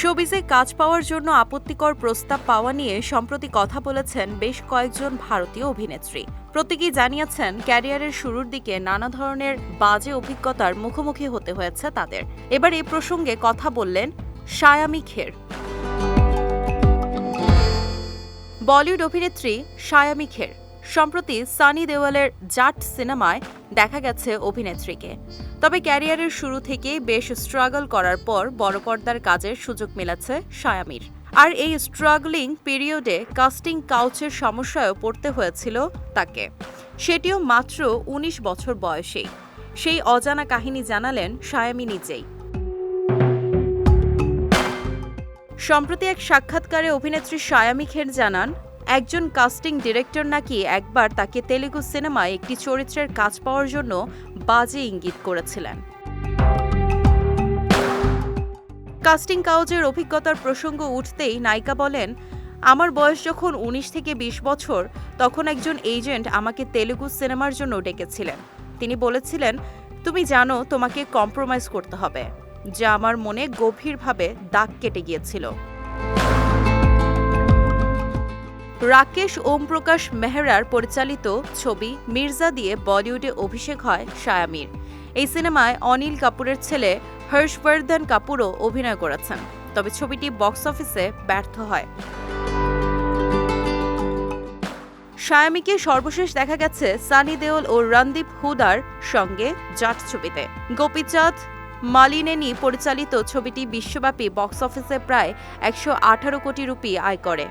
শোবিজে কাজ পাওয়ার জন্য আপত্তিকর প্রস্তাব পাওয়া নিয়ে সম্প্রতি কথা বলেছেন বেশ কয়েকজন ভারতীয় অভিনেত্রী। প্রত্যেকেই জানিয়েছেন, ক্যারিয়ারের শুরুর দিকে নানা ধরনের বাজে অভিজ্ঞতার মুখোমুখি হতে হয়েছে তাদের। এবার এই প্রসঙ্গে কথা বললেন সায়ামি খের। বলিউড অভিনেত্রী সায়ামি খের। সম্প্রতি সানি দেওয়ালের জাট সিনেমায় দেখা গেছে অভিনেত্রীকে। তবে ক্যারিয়ারের শুরু থেকেই বেশ স্ট্রাগল করার পর বড় পর্দার কাজের সুযোগ মিলেছে সায়ামির আর এই স্ট্রাগলিং পিরিয়ডে কাস্টিং কাউচের সমস্যায়ও পড়তে হয়েছিল তাকে। সেটিও মাত্র ১৯ বছর বয়সেই। সেই অজানা কাহিনী জানালেন সায়ামি নিজেই। সম্প্রতি এক সাক্ষাৎকারে অভিনেত্রী সায়ামি খের জানান একজন কাস্টিং ডিরেক্টর নাকি একবার তাকে তেলেগু সিনেমায় একটি চরিত্রের কাজ পাওয়ার জন্য বাজে ইঙ্গিত করেছিলেন। কাস্টিং কাউজের অভিজ্ঞতার প্রসঙ্গ উঠতেই নায়িকা বলেন, আমার বয়স যখন উনিশ থেকে ২০ বছর, তখন একজন এজেন্ট আমাকে তেলেগু সিনেমার জন্য ডেকেছিলেন। তিনি বলেছিলেন, তুমি জানো, তোমাকে কম্প্রোমাইজ করতে হবে, যা আমার মনে গভীরভাবে দাগ কেটে গিয়েছিল। রাকেশ ওমপ্রকাশ মেহরার পরিচালিত ছবি মির্জা দিয়ে বলিউডে অভিষেক হয় সায়ামির এই সিনেমায় অনিল কাপুরের ছেলে হর্ষবর্ধন কাপুরও অভিনয় করেছেন, তবে ছবিটি বক্স অফিসে ব্যর্থ হয়। সায়ামিকে সর্বশেষ দেখা গেছে সানি দেওল ও রণদীপ হুদার সঙ্গে জাট ছবিতে। গোপীচাঁদ মালিনেনি পরিচালিত ছবিটি বিশ্বব্যাপী বক্স অফিসে প্রায় একশো আঠারো কোটি রুপি আয় করে।